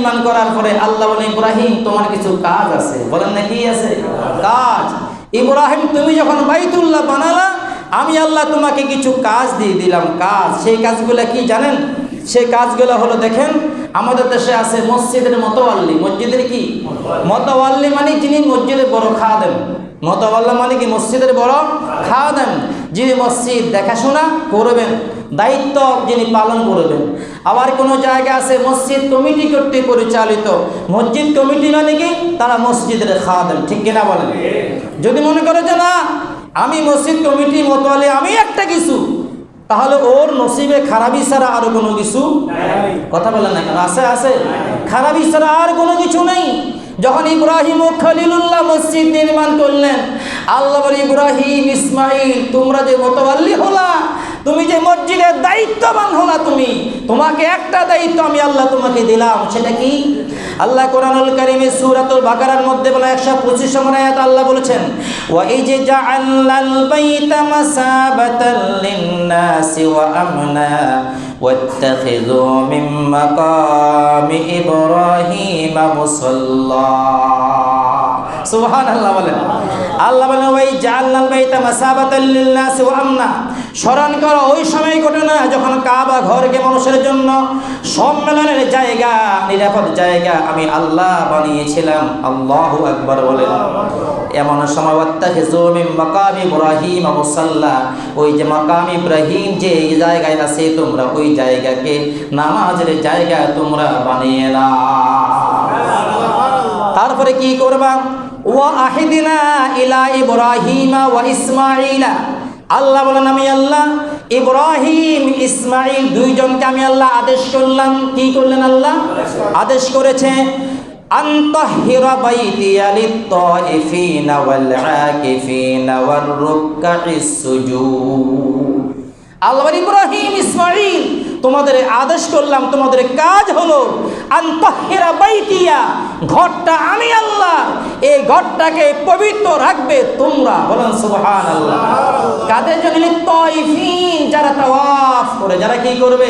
নির্মাণ করার পরে আল্লাহ বলেন, ইব্রাহিম, তোমার কিছু কাজ আছে। বলেন না, কি আছে? কাজ। ইব্রাহিম, তুমি যখন বাইতুল্লাহ বানালা, আমি আল্লাহ তোমাকে কিছু কাজ দিয়ে দিলাম। কাজ? সেই কাজগুলো কি জানেন? সেই কাজগুলো হলো দেখেন, আমাদের দেশে আছে মসজিদের মতোয়াল্লি। মসজিদের কি? মতোয়াল্লি মানে যিনি মসজিদের বড় খাওয়া দেন মতোয়াল্লা মানে কি? মসজিদের বড় খাওয়া দেন যিনি মসজিদ দেখাশোনা করবেন। দায়িত্ব যিনি পালন করবেন। আবার কোনো জায়গা আছে, মসজিদ কমিটি কর্তৃক পরিচালিত। মসজিদ কমিটি মানে কি? তারা মসজিদের খাওয়া দেন ঠিক কিনা বলেন? যদি মনে করে যে না, আমি মসজিদ কমিটি মতোয়ালি আমি একটা কিছু, তাহলে ওর নসিবে খারাপি ছাড়া আর কোনো কিছু কথা বলেন না কেন? আছে আছে। খারাপি ছাড়া আর কোনো কিছু নেই। যখন ইব্রাহিম খলিলুল্লাহ মসজিদ নির্মাণ করলেন, আল্লাহ ইব্রাহিম ইসমাইল তোমরা যে মতবাল্লি হলা তুমি যে মসজিদের দায়িত্ববান হো না তুমি, তোমাকে একটা দায়িত্ব আমি আল্লাহ তোমাকে দিলাম, সেটা কি? আল্লাহ কোরআনুল কারিমে সূরাতুল বাকারার মধ্যে বলা 125 নম্বর আয়াত আল্লাহ বলেছেন, ওয়া ইজ জাআলনাল বাইতা মাসাবাতাল লিন-নাসি ওয়া আমনা ওয়াত্তাখিযু মিন মাকামি ইব্রাহিম মুসাল্লা। সুবহানাল্লাহ বলেন। আল্লাহ বলেন ওই জাআলনাল বাইতা মাসাবাতাল লিন-নাসি ওয়া আমনা স্মরণ করো, ওই সময় ঘটনা যখন কাবা ঘরকে মানুষের জন্য সম্মেলনের জায়গা, নিরাপদ জায়গা আমি আল্লাহ বানিয়েছিলাম। আল্লাহ একবার বলেন এমন সময় মাকাম ইব্রাহিম মুসাল্লা। ওই যে মাকাম ইব্রাহিম যে জায়গায় আছে, তোমরা ওই জায়গাকে নামাজের জায়গা তোমরা বানিয়ে নাও। তারপরে কি করবা? ওয়া আহিদিনা ইলা ইব্রাহিমা ওয়া ইসমাইলা আল্লাহ বলেন, আমি আল্লাহ ইব্রাহিম ইসমাইল দুইজনকে আমি আল্লাহ আদেশ করলাম। কি করলেন আল্লাহ? আদেশ করেছে আল্লাহ ইব্রাহিম ইসমাইল তোমাদের আদেশ করলাম, তোমাদের কাজ হলো আন্তহিরা বাইতিয়া, ঘরটা আমি আল্লাহ, এই ঘরটাকে পবিত্র রাখবে তোমরা। বলেন সুবহান আল্লাহ কাদের জন্য? তয়ফিন যারা তাওয়াফ করে, যারা কি করবে?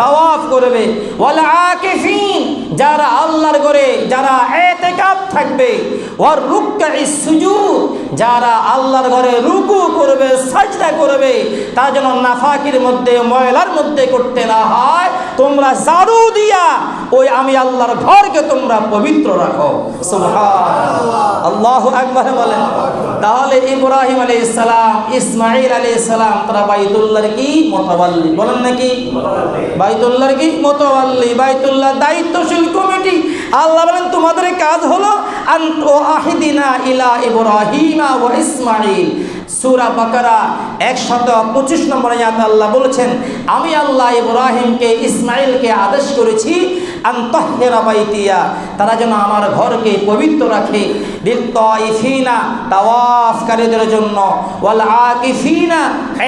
তাওয়াফ করবে। ওয়াল আকিফিন, যারা আল্লাহর ঘরে, যারা এতেকাব থাকবে। ওয়ার রুকআইস সুজুদ, যারা আল্লাহর ঘরে রুকু করবে, সাজদা করবে, তা যেন নাফাকির মধ্যে, ময়লার মধ্যে করতে না হয়। তোমরা জারু দিয়া ওই আমি আল্লাহর ঘরকে তোমরা পবিত্র রাখো। আল্লাহ আকবার বলেন। তাহলে ইব্রাহিম আলী ইসলাম ইসমাইল আলী ইসলাম তারা বাইতুল্লাহর কি? মতবাল্লি। বলেন নাকি? বাইতুল্লাহর কি? মতবাল্লি। বাইতুল্লাহ দায়িত্বশীল কমিটি। আল্লাহ বলেন, তোমাদের কাজ হলো আন্ত আহিদিনা ইলা ইব্রাহিমা ওয়া ইসমাইল সূরা বাকারা 125 নম্বর আয়াত আল্লাহ বলেছেন, আমি আল্লাহ ইব্রাহিমকে ইসমাইলকে আদেশ করেছি বাইতিয়া, তারা যেন আমার ঘরকে পবিত্র রাখে লিত্তাইফিনা তাওয়াফকারীদের জন্য, ওয়াল আকিফিনা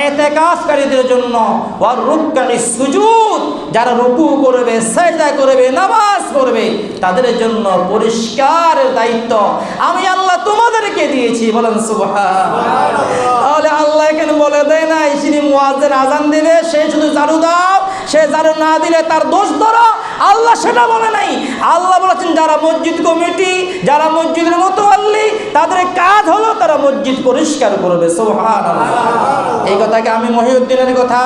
ইতিকাফকারীদের জন্য, ওয়ার রুকআইস সুজুদ, যারা রুকু করবে, সাজদা করবে, নামাজ পড়বে, তাদের জন্য পরিষ্কারের দায়িত্ব। আমি আল্লাহ তোমাদেরকে দিয়েছি, বলেন তাহলে আল্লাহ এখানে বলে দেয় না যিনি মুয়াজ্জিন আজান দিবে, সে শুধু জারু দাও, সে জারু না দিলে তার দোষ ধরো। আল্লাহ সেটা বলে নাই। আল্লাহ বলেছেন, যারা মসজিদ কমিটি, যারা মসজিদের মতো আল্লি তাদের কাজ হলো তারা মসজিদ পরিষ্কার করবে সোহান এই কথাকে আমি মহিউদ্দিনের কথা?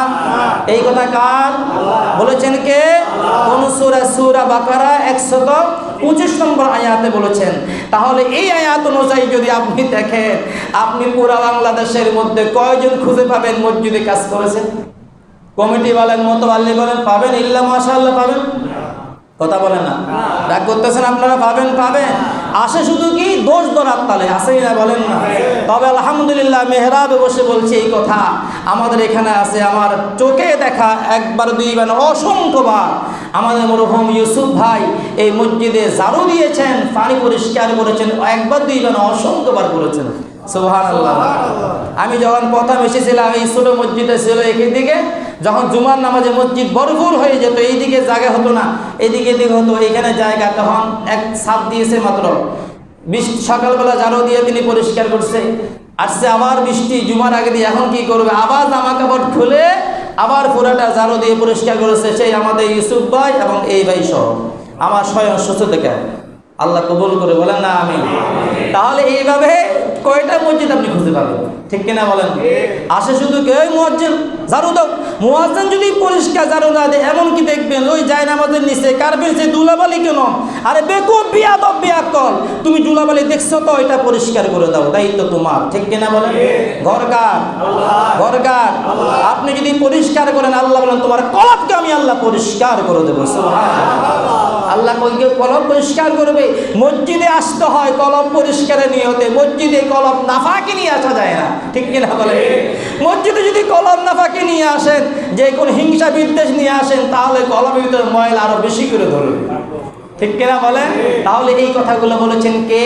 এই কথা কার? বলেছেন কে? কোন সুরা সুরা বাকারা একশত পঁচিশ নম্বর আয়াতে বলেছেন, তাহলে এই আয়াত অনুযায়ী যদি আপনি দেখেন, আপনি পুরা বাংলাদেশের মধ্যে কয়জন খুঁজে পাবেন মসজিদে কাজ করেছেন? কমিটি বলেন মতো আল্লি বলেন, পাবেন ইল্লা মাশাআল্লাহ পাবেন? কথা বলেন না। রাগ করতেছেন আপনারা, পাবেন পাবেন। আসে শুধু কি? দোষ ধরার তালে, আসেই না বলেন না। তবে আলহামদুলিল্লাহ, মেহরাবে বসে বলছি এই কথা। আমাদের এখানে আছে, আমার চোখে দেখা একবার দুইবার অসংখ্যবার আমাদের মরহুম ইউসুফ ভাই এই মসজিদে ঝাড়ু দিয়েছেন পানি পরিষ্কার করেছেন একবার দুইবার অসংখ্যবার করেছেন। আল্লাহ আমি যখন প্রথম এসেছিলাম এই ছোট মসজিদে ছিল এখান দিকে যখন জুমার নামাজে মসজিদ ভরপুর হয়ে যেত এইদিকে জায়গা হতো না এদিকে দিকে হতো এখানে জায়গা তখন এক সাপ দিয়েছে মাত্র। বৃষ্টি সকালবেলা জারো দিয়ে তিনি পরিষ্কার করছে। আসছে আবার বৃষ্টি জুমার আগে দিয়ে এখন কি করবে? আবার জামা কাপড় খুলে আবার পুরাটা জারো দিয়ে পরিষ্কার করেছে সেই আমাদের ইউসুফ ভাই এবং এই ভাই সহ। আমার স্বয়ং সুস্থ দেখে আল্লাহ কবুল করে বলেন না আমি তাহলে এইভাবে কয়টা মসজিদ আপনি খুঁজে পাবেন? ঠিক কিনা বলেন? আসে শুধু কেউ মুয়াজ্জিন ঝাড়ু দাও মুয়াজ্জিন যদি পরিষ্কার ঝাড়ু না দেয় এমন কি দেখবেন, ওই যায় নামাজের নিচে কার্পেট সে দুলাবালি কেন? আরে বেকুব বিয়াদব বিয়াকল। তুমি দুলাবালি দেখছ তো এটা পরিষ্কার করে দাও, দায়িত্ব তোমার, ঠিক কিনা বলেন? ঘরকার ঘরকার আপনি যদি পরিষ্কার করেন, আল্লাহ বলেন, তোমার কলবকে আমি আল্লাহ পরিষ্কার করে দেবো। আল্লাহ কইকে কলম পরিষ্কার করবে? মসজিদে আসতে হয় কলম নিয়ে হতে মসজিদে কলম নাফাকে নিয়ে আসা যায় না, ঠিক কিনা বলে মসজিদে যদি কলম নাফাকে নিয়ে আসেন, যে কোন হিংসা বিদ্বেষ নিয়ে আসেন, তাহলে কলমের ভিতরে ময়লা আরও বেশি করে ধরবে। ঠিক কিনা বলেন? তাহলে এই কথাগুলো বলেছেন কে?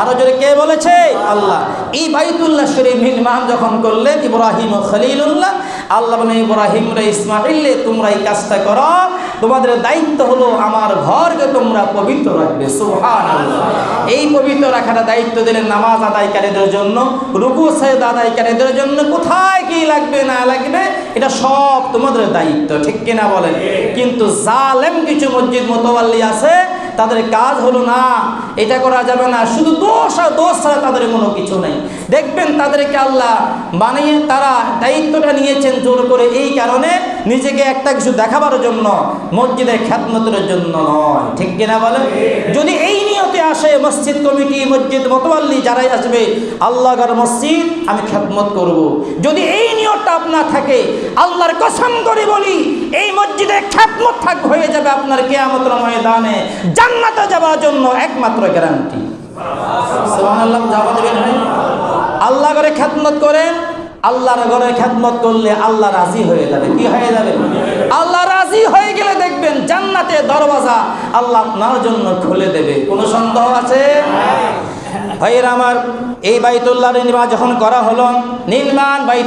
আরও জোরে কে বলেছে? আল্লাহ। এই বাইতুল্লাহ শরীফ নির্মাণ যখন করলেন, ইব্রাহিম ও খলিলুল্লাহ, আল্লাহ ইব্রাহিম রে ইসমাইলে তোমরা এই কাজটা করো তোমাদের দায়িত্ব হলো আমার ঘরকে তোমরা পবিত্র রাখবে সুহান এই পবিত্র রাখাটা দায়িত্ব দিলেন নামাজ আদায়কারীদের জন্য, রুকু সৈয়দ আদায়কারীদের জন্য কোথায় কি লাগবে, না লাগবে, এটা সব তোমাদের দায়িত্ব, ঠিক কিনা বলেন? কিন্তু জালেম কিছু মসজিদ মোতওয়াল্লি আছে তাদের কাজ হলো না, এটা করা যাবে না, শুধু দোষ আর দোষ ছাড়া তাদের কোনো কিছু নেই। দেখবেন তাদেরকে আল্লাহ বানিয়ে তারা দায়িত্বটা নিয়েছেন জোর করে, এই কারণে নিজেকে একটা কিছু দেখাবার জন্য, মসজিদের খ্যাতমতের জন্য নয়। ঠিক কিনা বলে যদি এই নিয়তে আসে মসজিদ কমিটি, মসজিদ মতোয়াল্লি যারাই আসবে, আল্লাহর মসজিদ, আমি খ্যাতমত করব। যদি এই নিয়তটা আপনার থাকে, আল্লাহর কসম করে বলি এই থাক হয়ে যাবে আপনার কেয়ামতের ময়দানে। জান্নাতে যাওয়ার জন্য একমাত্র গ্যারান্টি? আল্লাহ করে খ্যাতমত করেন, আল্লাহর ঘরে খ্যাতমত করলে আল্লাহ রাজি হয়ে যাবে। কি হয়ে যাবে? আল্লাহ রাজি হয়ে গেলে দেখবেন জান্নাতের দরওয়াজা আল্লাহ আপনার জন্য খুলে দেবে। কোনো সন্দেহ আছে? ভাইয়ের আমার, এই বাইতুল্লাহ নির্মাণ যখন করা হলো, নির্মাণ বাই